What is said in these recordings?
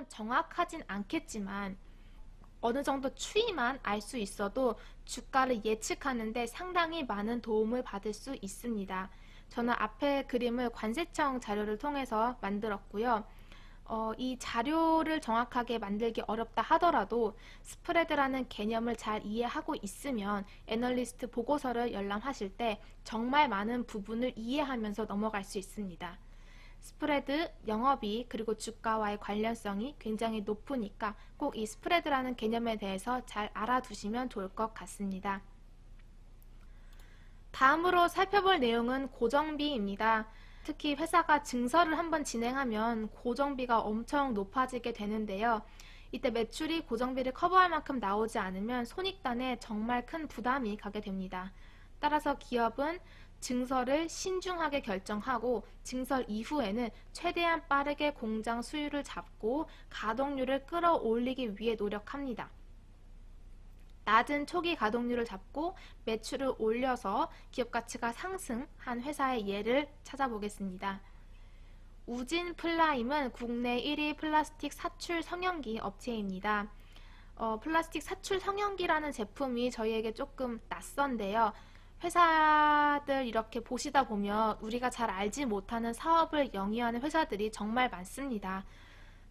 물론 정확하진 않겠지만 어느 정도 추이만 알 수 있어도 주가를 예측하는데 상당히 많은 도움을 받을 수 있습니다. 저는 앞에 그림을 관세청 자료를 통해서 만들었고요. 어, 이 자료를 정확하게 만들기 어렵다 하더라도 스프레드라는 개념을 잘 이해하고 있으면 애널리스트 보고서를 열람하실 때 정말 많은 부분을 이해하면서 넘어갈 수 있습니다. 스프레드, 영업이익, 그리고 주가와의 관련성이 굉장히 높으니까 꼭 이 스프레드라는 개념에 대해서 잘 알아두시면 좋을 것 같습니다. 다음으로 살펴볼 내용은 고정비입니다. 특히 회사가 증설을 한번 진행하면 고정비가 엄청 높아지게 되는데요. 이때 매출이 고정비를 커버할 만큼 나오지 않으면 손익단에 정말 큰 부담이 가게 됩니다. 따라서 기업은 증설을 신중하게 결정하고 증설 이후에는 최대한 빠르게 공장 수율을 잡고 가동률을 끌어올리기 위해 노력합니다. 낮은 초기 가동률을 잡고 매출을 올려서 기업 가치가 상승한 회사의 예를 찾아보겠습니다. 우진 플라임은 국내 1위 플라스틱 사출 성형기 업체입니다. 어, 플라스틱 사출 성형기라는 제품이 저희에게 조금 낯선데요. 회사들 이렇게 보시다 보면 우리가 잘 알지 못하는 사업을 영위하는 회사들이 정말 많습니다.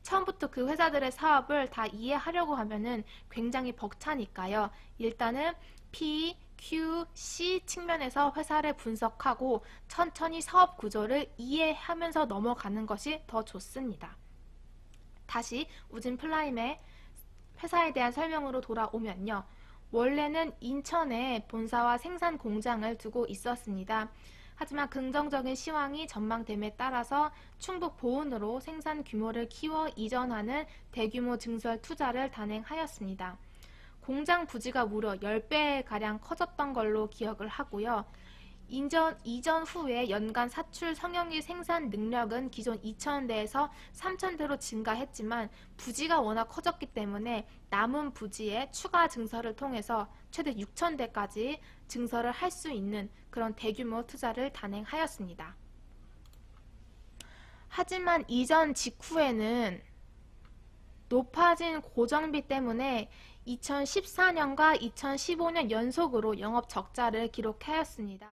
처음부터 그 회사들의 사업을 다 이해하려고 하면은 굉장히 벅차니까요. 일단은 P, Q, C 측면에서 회사를 분석하고 천천히 사업 구조를 이해하면서 넘어가는 것이 더 좋습니다. 다시 우진 플라임의 회사에 대한 설명으로 돌아오면요. 원래는 인천에 본사와 생산 공장을 두고 있었습니다. 하지만 긍정적인 시황이 전망됨에 따라서 충북 보은으로 생산 규모를 키워 이전하는 대규모 증설 투자를 단행하였습니다. 공장 부지가 무려 10배가량 커졌던 걸로 기억을 하고요. 인전, 이전 후에 연간 사출 성형기 생산 능력은 기존 2,000대에서 3,000대로 증가했지만 부지가 워낙 커졌기 때문에 남은 부지에 추가 증설을 통해서 최대 6,000대까지 증설을 할 수 있는 그런 대규모 투자를 단행하였습니다. 하지만 이전 직후에는 높아진 고정비 때문에 2014년과 2015년 연속으로 영업 적자를 기록하였습니다.